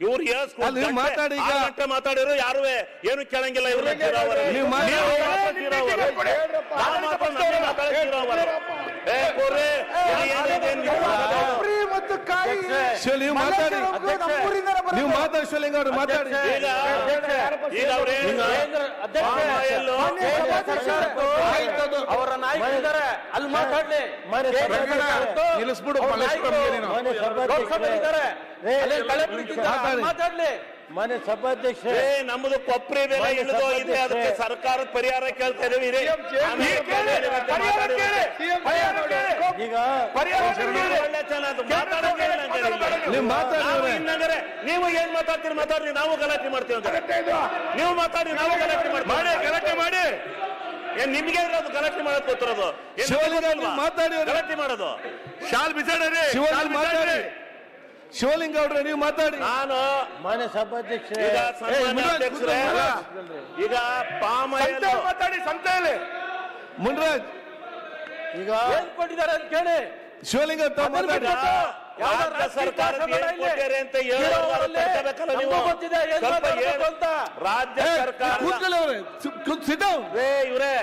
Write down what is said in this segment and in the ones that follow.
ಇವ್ರು ಮಾತಾಡಿ. ಗಂಟೆ ಮಾತಾಡಿರೋ ಯಾರು ಏನು ಕೇಳಂಗಿಲ್ಲ ಇವ್ರ ಮತ್ತು ಕಾಯಿ. ಮಾತಾಡಿ. ನೀವು ಮಾತಾಡಿ ಶಿವಲಿಂಗ ಅವರು ಮಾತಾಡಿ. ಈಗ ಈಗ ಅವ್ರು ನಾಯಕರಿದ್ದಾರೆ ಅಲ್ಲಿ ಮಾತಾಡ್ಲಿ. ನಿಲ್ಲಿಸ್ಬಿಡು. ಮಾತಾಡ್ಲಿ. ಮಾನ್ಯ ಸಭಾಧ್ಯಕ್ಷ ಏ ನಮ್ಮದು ಕೊಬ್ಬರಿ ಬೆಲೆ ಇಳಿದು ಇದೆ ಅದಕ್ಕೆ ಸರ್ಕಾರದ ಪರಿಹಾರ ಕೇಳ್ತಾ ಇದೀವಿ ಇದೆ ಈಗ. ನೀವು ಏನ್ ಮಾತಾಡ್ತೀರಿ ಮಾತಾಡ್ರಿ ನಾವು ಗಲಾಟೆ ಮಾಡ್ತೀವಿ ಅಂತ ನೀವು ಮಾತಾಡಿ ನಾವು ಗಲಾಟೆ ಮಾಡಿ. ಗಲಾಟೆ ಮಾಡಿ. ಏನ್ ನಿಮ್ಗೆ ಇರೋದು ಗಲಾಟೆ ಮಾಡೋದು ಗೊತ್ತಿರೋದು? ಮಾತಾಡಿ. ಗಲಾಟೆ ಮಾಡೋದು? ಶಾಲ್ ಬಿಸಾಡ್ರಿ. ಶಿವಲಿಂಗ ಮಾತಾಡಿ. ಶಿವಲಿಂಗ ಅವ್ರೆ ನೀವು ಮಾತಾಡಿ. ನಾನು ಮನೆ ಸಭಾಧ್ಯಕ್ಷ. ಈಗ ಏ, ಸನ್ಮಾನ್ಯ ಮುನ್ರಾಜ್ ಅಧ್ಯಕ್ಷರೇ ಈಗ ಪಾಮ್ ಆಯಿಲ್ ಮಾತಾಡಿ ಸಂತೆಯಲ್ಲಿ. ಮುನ್ರಾಜ್. ಈಗ ಏನ್ ಕೊಟ್ಟಿದ್ದಾರೆ ಅಂತ ಕೇಳಿ. ಶಿವಲಿಂಗ ತಾವು ಮಾತಾಡಿ. ಯಾವ್ದೋ ರಾಜ್ಯ ಸರ್ಕಾರ ರಾಜಕೀಯ ಏನ್ ಕೊಟ್ಟಿದ್ದಾರೆ ಅಂತ ಹೇಳೋ ನೀವು ನಮಗೂ ಗೊತ್ತಿದೆ ಏನ್ ಸ್ವಲ್ಪ ಮಾತಾಡ್ಬೇಕು ಏನು- ಅಂತ. ರಾಜ್ಯ ಸರ್ಕಾರ ಕೂತ್ಕೊಳ್ಳಿ ಅವ್ರೆ ಸಿದ್ಧ ರೇ ಇವ್ರೆ.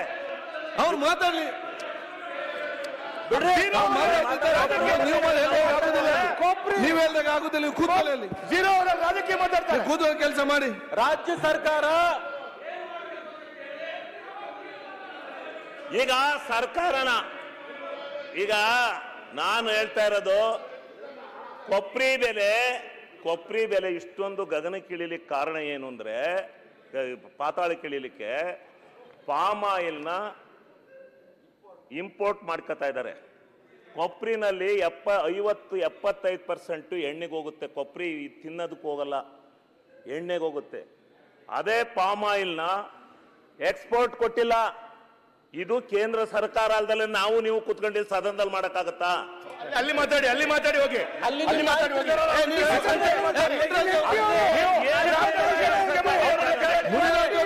ಅವ್ರು ಮಾತಾಡ್ಲಿ. ಅವ್ರು ಮಾತಾಡ್ತಿದ್ದಾರೆ. ನೀವು ಹೇಳ್ದಾಗ ಆಗುದಿಲ್ಲ ನೀವು ಹೇಳ್ದಾಗ ಆಗುದಿಲ್ಲ ಅಲ್ಲಿ ಜೀರೋ ಅವರ ರಾಜಕೀಯ ಮಾತಾಡ್ತಾರೆ. ನೀವು ಕೆಲಸ ಮಾಡಿ. ರಾಜ್ಯ ಸರ್ಕಾರ ಈಗ ಸರ್ಕಾರನ ಈಗ ನಾನು ಹೇಳ್ತಾ ಇರೋದು ಕೊಪ್ರಿ ಬೆಲೆ ಕೊಪ್ರಿ ಬೆಲೆ ಇಷ್ಟೊಂದು ಗಗನಕ್ಕಿಳಿಲಿಕ್ಕೆ ಕಾರಣ ಏನು ಅಂದ್ರೆ ಗ- ಪಾತಾಳಕ್ಕೆ ಇಳಿಲಿಕ್ಕೆ ಪಾಮ್ ಆಯಿಲ್ನ ಇಂಪೋರ್ಟ್ ಮಾಡ್ಕೋತಾ ಇದ್ದಾರೆ. ಕೊಬ್ಬರಿನಲ್ಲಿ ಎಪ್ಪ ಐವತ್ತು ಎಪ್ಪತ್ತೈದು ಪರ್ಸೆಂಟು ಎಣ್ಣೆಗೆ ಹೋಗುತ್ತೆ. ಕೊಬ್ಬರಿ ತಿನ್ನೋದಕ್ಕೆ ಹೋಗಲ್ಲ ಎಣ್ಣೆಗೆ ಹೋಗುತ್ತೆ. ಅದೇ ಪಾಮ್ ಆಯಿಲ್ನ ಎಕ್ಸ್ಪೋರ್ಟ್ ಕೊಟ್ಟಿಲ್ಲ. ಇದು ಕೇಂದ್ರ ಸರ್ಕಾರ ಅಲ್ದಲ್ಲೇ ನಾವು ನೀವು ಕುತ್ಕೊಂಡಿದ್ದು ಸದನದಲ್ಲಿ ಮಾಡಕ್ಕಾಗತ್ತಾ? ಅಲ್ಲಿ ಮಾತಾಡಿ ಅಲ್ಲಿ ಮಾತಾಡಿ ಹೋಗಿ. ಅಲ್ಲಿ ಅಲ್ಲಿ ಮಾತಾಡಿ ಹೋಗಿ ಏ, ನೀವು ಸಂಜೆ ಮಾತಾಡಿ. ಮುನಿರಾಜ್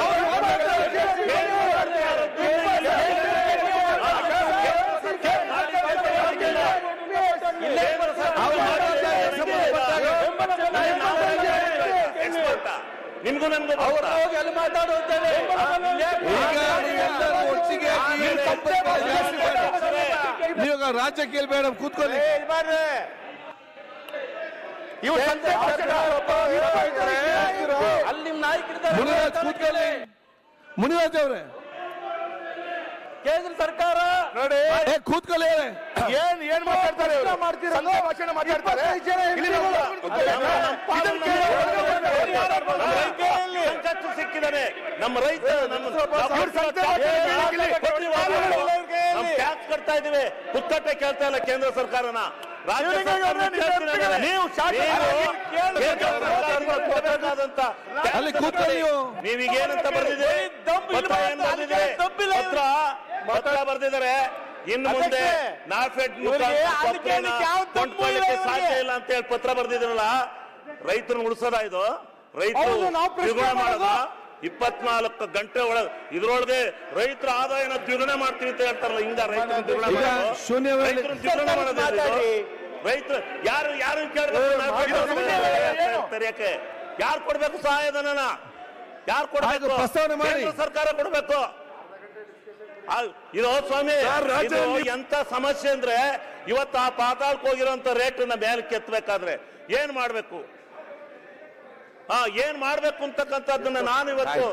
ಅವ್ರು ಮಾತಾಡ್ತಾರೆ. ಅವ್ರು ಮಾತಾಡ್ತಾರೆ, ಸಂಬಂಧಪಟ್ಟಾಗ. ನಿಮ್ಗೂ ನನ್ಗೂ ಅವ್ರು ಹೋಗಿ ಅಲ್ಲಿ. ನೀವು ರಾಜ್ಯಕ್ಕೆ ಬೇಡ ಕೂತ್ಕೊಳ್ಳಿ. ಅಲ್ಲಿ ನಾಯಕರಿದ್ದಾರೆ ಮುನಿರಾಜ್ ಕೂತ್ಕೊಳ್ಳಿ. ಮುನಿರಾಜ್ ಅವ್ರೆ. ಕೇಂದ್ರ ಸರ್ಕಾರ ನೋಡಿ. ಕೂತ್ಕೊಳ್ಳಿ. ಏನ್ ಏನ್ ಮಾತಾಡ್ತಾರೆ? ಮಾಡ್ತಿರೋದು? ಭಾಷಣ ಮಾತಾಡ್ತಾರೆ? ಸಂಕಷ್ಟ ಸಿಕ್ಕಿದ್ದಾರೆ. ನಮ್ಮ ರೈತ ಟ್ಯಾಕ್ಸ್ ಕಟ್ತಾ ಇದೀವಿ ಪುತ್ತಟ್ಟೆ ಕೇಳ್ತಾ ಇಲ್ಲ ಕೇಂದ್ರ ಸರ್ಕಾರನ. ನೀವು ನೀವು ಶಾಸಕರಾಗಿ ಕೇಂದ್ರ ಸರ್ಕಾರದಿಂದ ಕೊಡಬೇಕಾದಂತ ಅಲ್ಲಿ ಕೂತ್ಕೊಳ್ಳಿ ನೀವು. ನೀವೀಗ ಏನಂತ ಬರ್ದಿದ್ದೀರಿ? ಪತ್ರ ಪತ್ರ ಬರೆದಿದ್ದಾರೆ. ಇನ್ನು ಮುಂದೆ ನಾಫೆಡ್ ಕೊಂಡ್ಕೊಳ್ಳಿಕ್ಕೆ ಸಾಧ್ಯ ಇಲ್ಲ ಅಂತ ಹೇಳಿ ಪತ್ರ ಬರ್ದಿದ್ರಲ್ಲ ರೈತರನ್ನ ಉಳಿಸೋದ ಇದು? ರೈತರು ದ್ವಿಗುಣ ಮಾಡೋದ. ಇಪ್ಪತ್ನಾಲ್ಕು ಗಂಟೆ ಒಳಗೆ ಇದ್ರೊಳಗೆ ರೈತರ ಆದಾಯನ ದ್ವಿಗುಣ ಮಾಡ್ತೀವಿ ಅಂತ ಹೇಳ್ತಾರಲ್ಲ ಹಿಂಗ ರೈತರ ದ್ವಿಗುಣ ಮಾಡೋದು. ರೈತರು ಯಾರು ಯಾರು ತೆರೆಯಕ್ಕೆ ಯಾರು ಕೊಡ್ಬೇಕು ಸಹಾಯಧನ ಯಾರು ಕೊಡ್ಬೇಕು? ಸರ್ಕಾರ ಕೊಡ್ಬೇಕು. ಇದು ಸ್ವಾಮಿ ಎಂತ ಸಮಸ್ಯೆ ಅಂದ್ರೆ ಇವತ್ತು ಆ ಪಾತಾಳಕ್ಕೆ ಹೋಗಿರೋಂತ ರೇಟ್ನ ಮೇಲೆ ಕೆತ್ತಬೇಕಾದ್ರೆ ಏನ್ ಮಾಡ್ಬೇಕು ಹಾ ಏನ್ ಮಾಡ್ಬೇಕು ಅಂತಕ್ಕಂಥದ್ದನ್ನ ನಾನು ಇವತ್ತು.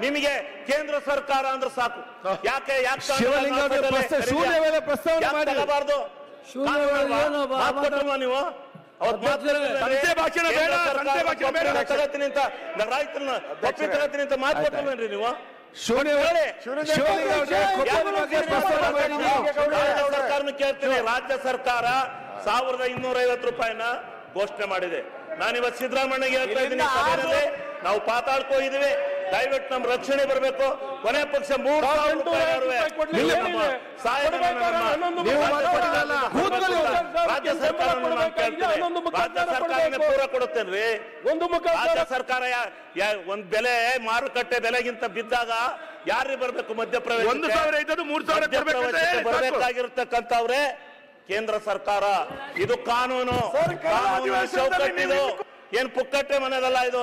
ನಿಮಗೆ ಕೇಂದ್ರ ಸರ್ಕಾರ ಅಂದ್ರೆ ಸಾಕು ಯಾಕೆ ಯಾಕೆ. ತಗೋಬಾರ್ದು ನೀವು. ಸಂತೆ ಭಾಷಣ ಬೇಡ, ಕೇಂದ್ರ ಸಂತೆ ಭಾಷಣ ಬೇಡ. ಕೊಪ್ಪಳ ತಗತ್ತೀನಿ ಅಂತ ರೈತರನ್ನ ತಗತ್ತೀನಿ ಮಾತು ಕೊಟ್ಟಿಲ್ವೇನ್ರಿ ನೀವು ಕೇಳ್ತೀನಿ ರಾಜ್ಯ ಸರ್ಕಾರ ಸಾವಿರದ ಇನ್ನೂರ ಐವತ್ತು ರೂಪಾಯಿನ ಘೋಷಣೆ ಮಾಡಿದೆ ನಾನು ಇವತ್ತು ಸಿದ್ದರಾಮಯ್ಯಗೆ ಹೇಳ್ತಾ ಇದ್ದೀನಿ ನಾವು ಪಾತಾಳ್ಕೋ ಹೋಗಿದ್ದೀವಿ ದಯವಿಟ್ಟು ನಮ್ಮ ರಕ್ಷಣೆ ಬರಬೇಕು. ಕೊನೆ ಪಕ್ಷ ಮೂರು ರಾಜ್ಯ ಸರ್ಕಾರ ಪೂರ ಕೊಡುತ್ತೇನ್ರಿ? ಒಂದು ಮುಖ ರಾಜ್ಯ ಸರ್ಕಾರ ಒಂದ್ ಬೆಲೆ ಮಾರುಕಟ್ಟೆ ಬೆಲೆಗಿಂತ ಬಿದ್ದಾಗ ಯಾರಿ ಬರಬೇಕು ಮಧ್ಯಪ್ರವೇಶ ಒಂದು ಸಾವಿರ ಇದ್ದದ್ದು ಮೂರು ಸಾವಿರ ಬರಬೇಕಾಗಿರ್ತಕ್ಕಂಥವ್ರೆ ಕೇಂದ್ರ ಸರ್ಕಾರ. ಇದು ಕಾನೂನು. ಕಾನೂನು ಚೌಕಟ್ಟಿದು. ಏನ್ ಪುಕ್ಕಟ್ಟೆ ಮನೆದಲ್ಲ ಇದು?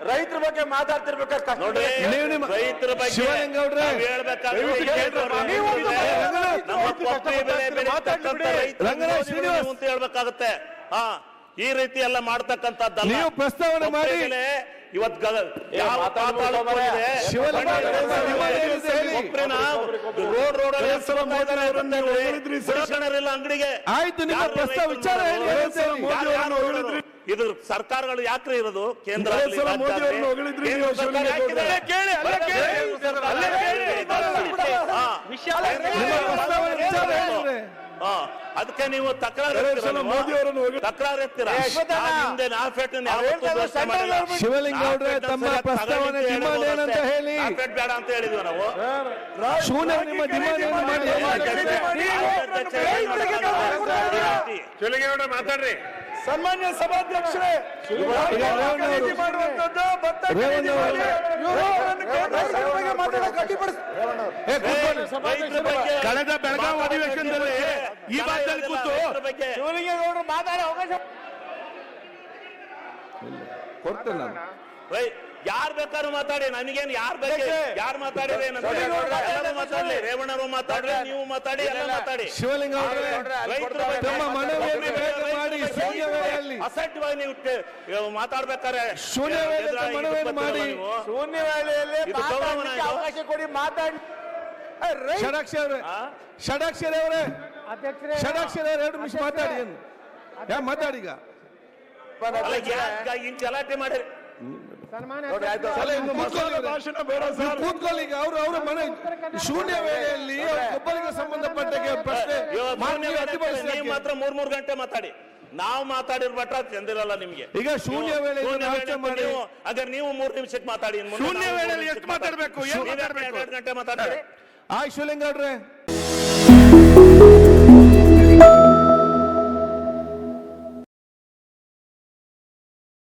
ಕಳೆದ- ಬಗ್ಗೆ ಮಾತಾಡ್ತಿರ್ಬೇಕಾಗತ್ತೆ ಮಾಡ್ಬೇಕು ಕಡಿಮೆ ಮಾಡಿ. ಅಂತ ಹೇಳ್ಬೇಕು. ಅದನ್ನ ರೋಡ್ ರೋಡ ಕೇಂದ್ರ ಗಾಂಧಿ ಸರ್ಕಾರ ಅವರ ವಿಷಯದ ಪ್ರಸ್ತಾಪ ಮಾಡಿ ಕಳೆದ ಅಧಿವೇಶನದಲ್ಲಿ ಏನ್ ರಾಜ್ಯ ರಾಜ್ಯ ಸರ್ಕಾರ. ನಿಮ್ಮ ಹಿಂದೆ- ಪ್ರಸ್ತಾವನೆ ನೀವು ನಿಮ್ಮ- ಇದೆ. ಮಾಡಿ. ಸರ್ಕಾರಗಳು ಯಾಕ್ರಿ ಇರೋದು ಕೇಂದ್ರ. ಹಾ. ಅದಕ್ಕೆ ನೀವು ತಕರಾರು ತಕರಾರು ಅಂತ ಬೇಡ ಅಂತ ಹೇಳಿದ್ವಿ ನಾವು. ಶೂನ್ಯ ನಿಮ್ಮ ಮಾಡಿ. ಮಾಡಿ. ಅವರು- ಸಭಾಧ್ಯಕ್ಷರೇ ಕೇಂದ್ರ ಸರ್ಕಾರಕ್ಕೆ ಮಾತಾಡಕ್ಕೆ ಅಡ್ಡಿಪಡಿಸಿ- ಏ, ಕೂತ್ಕೊಳ್ಳಿ. ರೈತರ ಬಗ್ಗೆ ಕಳೆದ ಬೆಳಗಾವಿ ಅಧಿವೇಶನದಲ್ಲಿ ಈ ಭಾಗದಲ್ಲಿ ಕೂತು ಶಿವಲಿಂಗೇಗೌಡರು ಮಾತಾಡೋ ಅವಕಾಶ ಕೊಡ್ತೇನೆ ಯಾರ್ ಬೇಕಾದ್ರೂ ಮಾತಾಡಿ ನನಗೇನು ಯಾರ್ ಬೇಕು ಯಾರ್ ಮಾತಾಡಿದ್ರೆ ಮಾತಾಡ್ಲಿ ರೇವಣ್ಣರು ಮಾತಾಡ್ರಿ ನೀವು ಮಾತಾಡಿ ಎಲ್ಲ ಮಾತಾಡಿ. ಶಿವಲಿಂಗ ರೈತರ ಬಗ್ಗೆ ನೀವು ಮಾತಾಡ್ಬೇಕಾದ್ರೆ ಮಾಡಿ. ಅವಕಾಶ ಕೊಡಿ ಮಾತಾಡಿ ಷಡಾಕ್ಷರ ಅವರೇ? ಷಡಾಕ್ಷರಿ ಅವರೇ. ಷಡಾಕ್ಷರಿ ಅವರೇ ಎರಡು ನಿಮಿಷ ಮಾತಾಡಿ ಏನು ಮಾತಾಡಿ ಈಗ. ಗಲಾಟೆ ಮಾಡಿರಿ? ಕೂತ್ಕೊಳ್ಳಿ ಭಾಷಣ ಬೇಡ ನೀವು ಸರ್. ಕೂತ್ಕೊಳ್ಳಿ ಈಗ. ಅವರು ಅವರ ಮನೆ ಶೂನ್ಯ ವೇಳೆಯಲ್ಲಿ ಅವ್ರ ಒಬ್ಬರಿಗೆ ಸಂಬಂಧಪಟ್ಟ ಪ್ರಶ್ನೆ ಮಾತ್ರ ಮೂರ್ ಮೂರ್ ಗಂಟೆ ಮಾತಾಡಿ. ನಾವು ಮಾತಾಡಿರ್ಬಟ್ಟ ಚಂದಿರಲ್ಲ ನಿಮ್ಗೆ ಈಗ ಶೂನ್ಯ ವೇಳೆ ಮಾಡಿ. ನೀವು ಅಗರ್ ನೀವು ಮೂರ್ ನಿಮಿಷಕ್ಕೆ ಮಾತಾಡಿ ಇನ್ನು ಮುಂದೆ ಶೂನ್ಯ ನಾವು ಮೂರ್ ವೇಳೆಯಲ್ಲಿ ನಿಮಿಷಕ್ಕೆ ಎಷ್ಟು ಮಾತಾಡ್ಬೇಕು? ಏನ್ ನೀವ್ ಮಾತಾಡ್ಬೇಕು? ಎರಡ್ ಗಂಟೆ ಮಾತಾಡ್ತೀರಿ ಆಯ್ ಶಿವಲಿಂಗ